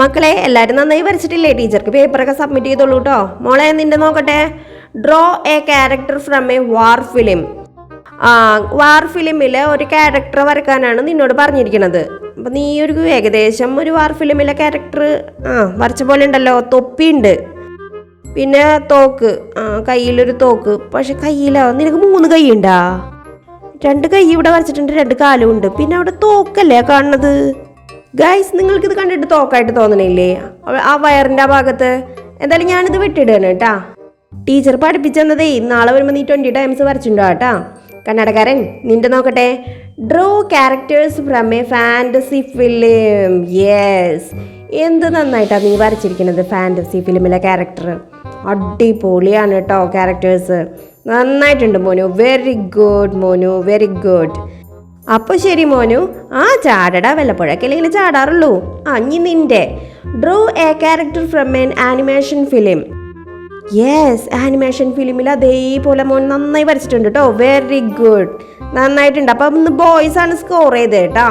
മക്കളെ എല്ലാവരും നന്നായി വരച്ചിട്ടില്ലേ? ടീച്ചർക്ക് പേപ്പറൊക്കെ സബ്മിറ്റ് ചെയ്തോളൂ കേട്ടോ മോളെ നിന്റെ നോക്കട്ടെ. Draw a character from a war film war ഫിലിമിലെ ഒരു ക്യാരക്ടർ വരക്കാനാണ് നിന്നോട് പറഞ്ഞിരിക്കുന്നത് അപ്പം നീ ഒരു ഏകദേശം ഒരു വാർ ഫിലിമിലെ ക്യാരക്ടർ ആ വരച്ച പോലെ ഉണ്ടല്ലോ. തൊപ്പിയുണ്ട്. പിന്നെ തോക്ക്. ആ കയ്യിലൊരു തോക്ക്. പക്ഷെ കയ്യിലോ നിനക്ക് മൂന്ന് കൈ ഉണ്ടാ രണ്ട് കൈ ഇവിടെ വരച്ചിട്ടുണ്ട് രണ്ട് കാലും ഉണ്ട്. പിന്നെ അവിടെ തോക്കല്ലേ കാണുന്നത്? ഗൈസ് നിങ്ങൾക്കിത് കണ്ടിട്ട് തോക്കായിട്ട് തോന്നണില്ലേ? ആ വയറിന്റെ ആ ഭാഗത്ത്. എന്തായാലും ഞാനിത് വെട്ടിയിടുകയാണ് കേട്ടാ. ടീച്ചർ പഠിപ്പിച്ചെന്നതേ നാളെ വരുമ്പോൾ നീ ട്വന്റി ടൈംസ് വരച്ചിട്ടുണ്ടോ കേട്ടാ? കന്നഡക്കാരൻ നിന്റെ നോക്കട്ടെ. Draw characters from a fantasy film yes എന്ത് നന്നായിട്ടാണ് നീ വരച്ചിരിക്കുന്നത് ഫാന്റസി ഫിലിമിലെ ക്യാരക്ടർ അടിപൊളിയാണ് കേട്ടോ ക്യാരക്ടേഴ്സ് നന്നായിട്ടുണ്ട് മോനു. വെരി ഗുഡ് മോനു. വെരി ഗുഡ് അപ്പോൾ ശരി മോനു. ആ ചാടടാ വല്ലപ്പോഴൊക്കെ ചാടാറുള്ളൂ. അഞ്ഞി നിന്റെ. Draw a character from an animation film yes animation ഫിലിമിൽ അതേപോലെ മോൻ നന്നായി വരച്ചിട്ടുണ്ട് കേട്ടോ വെരി ഗുഡ് നന്നായിട്ടുണ്ട്. അപ്പം ഇന്ന് ബോയ്സ് ആണ് സ്കോർ ചെയ്തത് കേട്ടോ